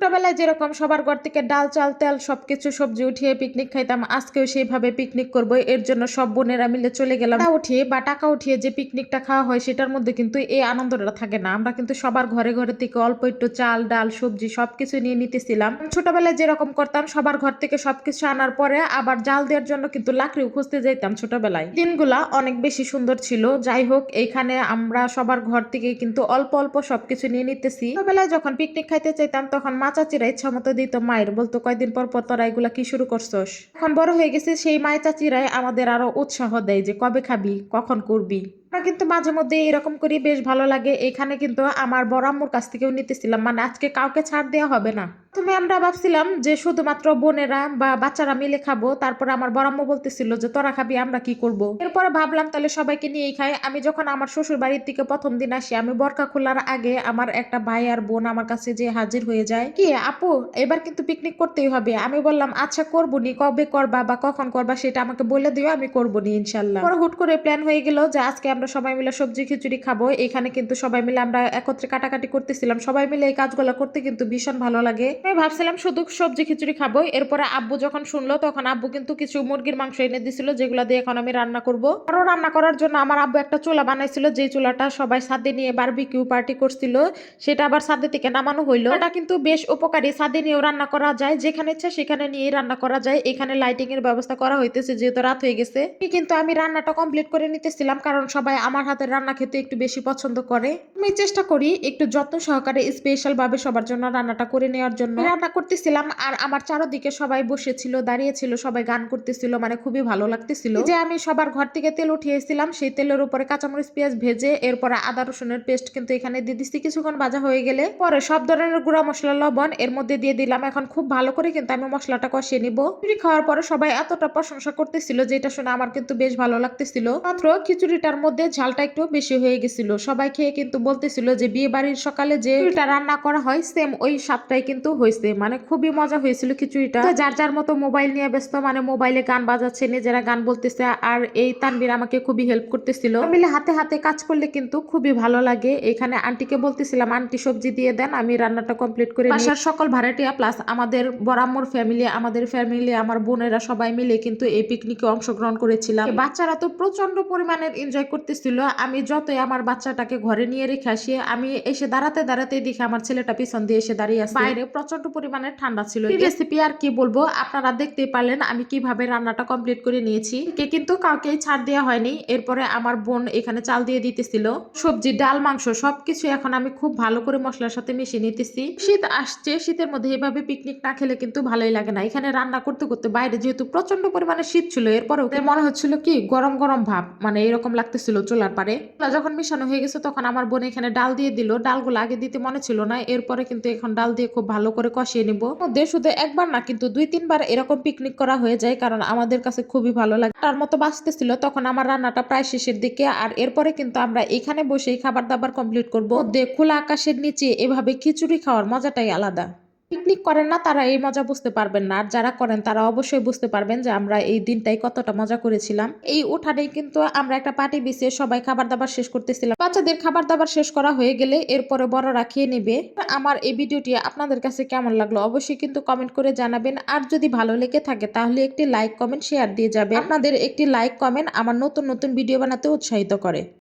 ছোটবেলায় যেরকম সবার ঘর থেকে ডাল, চাল, তেল, সবকিছু সবজি উঠিয়ে পিকনিক খাইতাম, আজকেও সেইভাবে পিকনিক করব, এর জন্য সব বোনেরা মিলে চলে গেলাম। উঠিয়ে বা টাকা উঠিয়ে যে পিকনিকটা খাওয়া হয় সেটার মধ্যে কিন্তু এই আনন্দটা থাকে না। আমরা কিন্তু সবার ঘরে ঘরে থেকে অল্প একটু চাল, ডাল, সবজি সবকিছু নিয়ে নিতেছিলাম। ছোটবেলায় যেরকম করতাম, সবার ঘর থেকে সবকিছু আনার পরে আবার জাল দেওয়ার জন্য কিন্তু লাকড়িও খুঁজতে যেতাম ছোটবেলায়। দিনগুলা অনেক বেশি সুন্দর ছিল। যাই হোক, এইখানে আমরা সবার ঘর থেকে কিন্তু অল্প অল্প সবকিছু নিয়ে নিতেছি। ছোটবেলায় যখন পিকনিক খাইতে চাইতাম, তখন মা চাচিরা ইচ্ছা মতো দিত, মায়ের বলতো কয়দিন পর পর তোরা এগুলা কি শুরু করছস? এখন বড় হয়ে গেছে, সেই মায়ের চাচিরাই আমাদের আরও উৎসাহ দেয় যে কবে খাবি, কখন করবি। আমরা কিন্তু মাঝে মধ্যে এরকম করি, বেশ ভালো লাগে। এখানে কিন্তু আমার বড় আম্মুর কাছ থেকেও নিতেছিলাম। মানে আজকে কাউকে ছাড় দেওয়া হবে না। তুমি আমরা ভাবছিলাম যে শুধুমাত্র বোনেরা বা বাচ্চারা মিলে খাব। তারপরে আমার বড় আম্মু বলতেছিল যে, তোরা খাবি, আমরা কি করব? এরপরে ভাবলাম, তাহলে সবাইকে নিয়েই খাই। আমি যখন আমার শ্বশুর বাড়ির থেকে প্রথম দিন আসি, আমি বরকা খোলার আগে আমার একটা ভাই আর বোন আমার কাছে যে হাজির হয়ে যায়, কি আপু, এবার কিন্তু পিকনিক করতেই হবে। আমি বললাম আচ্ছা করব নি কবে করবা বা কখন করবা সেটা আমাকে বলে দিও, আমি করব নি ইনশাল্লাহ হুট করে প্ল্যান হয়ে গেল যে আজকে আমরা সবাই মিলে সবজি খিচুড়ি খাব। এখানে কিন্তু সবাই মিলে আমরা একত্রে কাটাকাটি করতেছিলাম। সবাই মিলে এই কাজগুলো করতে কিন্তু ভীষণ ভালো লাগে। আমি ভাবছিলাম শুধু সবজি খিচুড়ি খাব। এরপরে আব্বু যখন শুনলো, তখন আব্বু কিন্তু কিছু মুরগির মাংস এনে দিছিল, যেগুলো দিয়ে এখন আমি রান্না করব। আরও রান্না করার জন্য আমার আব্বু একটা চুলা বানাইছিল যে চুলাটা সবাই সাদে নিয়ে বারবিকিউ পার্টি করছিল। সেটা আবার সাদে থেকে নামানো হইল। এটা কিন্তু বেশ উপকারী। সাদে নিয়েও রান্না করা যায়। যেখানে ইচ্ছা সেখানে নিয়ে রান্না করা যায়। এখানে লাইটিং এর ব্যবস্থা করা হইতেছে, যেহেতু রাত হয়ে গেছে। কিন্তু আমি রান্নাটা কমপ্লিট করে নিতেছিলাম, কারণ সবাই আমার হাতের রান্না খেতে একটু বেশি পছন্দ করে। আমি চেষ্টা করি একটু যত্ন সহকারে স্পেশাল ভাবে সবার জন্য রান্নাটা করে নেওয়ার জন্য। রান্না করতেছিলাম আর আমার চারদিকে সবাই বসেছিল, দাঁড়িয়েছিল, সবাই গান করতেছিল মানে খুবই ভালো লাগতেছিল। যে আমি সবার ঘর থেকে তেল উঠিয়েছিলাম, সেই তেলের উপরে কাঁচামরিচ, পেঁয়াজ ভেজে, এরপরে আদা রসুনের পেস্ট কিন্তু এখানে দিয়ে দিচ্ছি কিছুক্ষণ ভাজা হয়ে গেলে পরে সব ধরনের গুঁড়া মশলা, লবণ এর মধ্যে দিয়ে দিলাম। এখন খুব ভালো করে কিন্তু আমি মশলাটা কষিয়ে নিব। খিচুড়ি খাওয়ার পরে সবাই এতটা প্রশংসা করতেছিল যে এটা শুনে আমার কিন্তু বেশ ভালো লাগতেছিল। মাত্র খিচুড়িটার মধ্যে ঝালটা একটু বেশি হয়ে গেছিল। সবাই খেয়ে কিন্তু বলতেছিল যে বিয়ে বাড়ির সকালে যে রান্না করা হয় সেম ওই স্বাদটাই কিন্তু হয়েছে। মানে খুবই মজা হয়েছিল খিচুড়িটা। যার যার মতো মোবাইল নিয়ে ব্যস্ত মানে মোবাইলে গান বাজাচ্ছে নিজেরা গান বলতেছে আর এই তানবির আমাকে খুবই হেল্প করতেছিল। মিলে হাতে হাতে কাজ করলে কিন্তু খুবই ভালো লাগে। এখানে আন্টিকে বলতেছিলাম আন্টি সবজি দিয়ে দেন আমি রান্নাটা কমপ্লিট করে বাসার সকল ভাড়াটিয়া প্লাস আমাদের বরাম্মর ফ্যামিলি আমাদের ফ্যামিলি আমার বোনেরা সবাই মিলে কিন্তু এই পিকনিকে অংশগ্রহণ করেছিলাম। বাচ্চারা তো প্রচণ্ড পরিমাণের এনজয় করতেছিল আমি যতই আমার বাচ্চাটাকে ঘরে নিয়ে রেখে আসি আমি এসে দাঁড়াতে দাঁড়াতে দেখি আমার ছেলেটা পিছন দিয়ে এসে দাঁড়িয়ে আছে। বাইরে প্রচণ্ড পরিমাণে ঠান্ডা ছিল। রেসিপি আর কি বলব আপনারা দেখতে পারলেন আমি কীভাবে রান্নাটা কমপ্লিট করে নিয়েছি। কে কিন্তু কাউকেই ছাড় দেওয়া হয়নি এরপরে আমার বোন এখানে চাল দিয়ে দিতেছিল। সবজি ডাল মাংস সবকিছু এখন আমি খুব ভালো করে মশলার সাথে মিশিয়ে নিতেছি। শীত আসছে শীতের মধ্যে এভাবে পিকনিক না খেলে কিন্তু ভালোই লাগে না। এখানে রান্না করতে করতে বাইরে যেহেতু প্রচণ্ড পরিমাণে শীত ছিল এরপরেও মনে হচ্ছিল কি গরম গরম ভাব মানে এরকম লাগতেছিল চুলার পারে। যখন মিশানো হয়ে গেছে, তখন আমার বোন এখানে ডাল দিয়ে দিল। ডালগুলো আগে দিতে মনে ছিল না। এরপরে কিন্তু এখন ডাল দিয়ে খুব ভালো করে কষিয়ে নিব। মধ্যে শুধু একবার না, কিন্তু দুই, তিনবার এরকম পিকনিক করা হয়ে যায়, কারণ আমাদের কাছে খুবই ভালো লাগে। তার মতো বাঁচতেছিল, তখন আমার রান্নাটা প্রায় শেষের দিকে। আর এরপরে কিন্তু আমরা এখানে বসেই খাবার দাবার কমপ্লিট করব খোলা আকাশের নিচে এভাবে খিচুড়ি খাওয়ার মজাটাই আলাদা। পিকনিক করেন না, তারা এই মজা বুঝতে পারবেন না। আর যারা করেন, তারা অবশ্যই বুঝতে পারবেন যে আমরা এই দিনটাই কতটা মজা করেছিলাম। এই উঠানেই কিন্তু আমরা একটা পার্টি বিছিয়ে সবাই খাবার দাবার শেষ করতেছিলাম। বাচ্চাদের খাবার দাবার শেষ করা হয়ে গেলে এরপরে বড়রা খেয়ে নেবে। আমার এই ভিডিওটি আপনাদের কাছে কেমন লাগল অবশ্যই কিন্তু কমেন্ট করে জানাবেন। আর যদি ভালো লেগে থাকে, তাহলে একটি লাইক, কমেন্ট, শেয়ার দিয়ে যাবে আপনাদের একটি লাইক, কমেন্ট আমার নতুন নতুন ভিডিও বানাতে উৎসাহিত করে।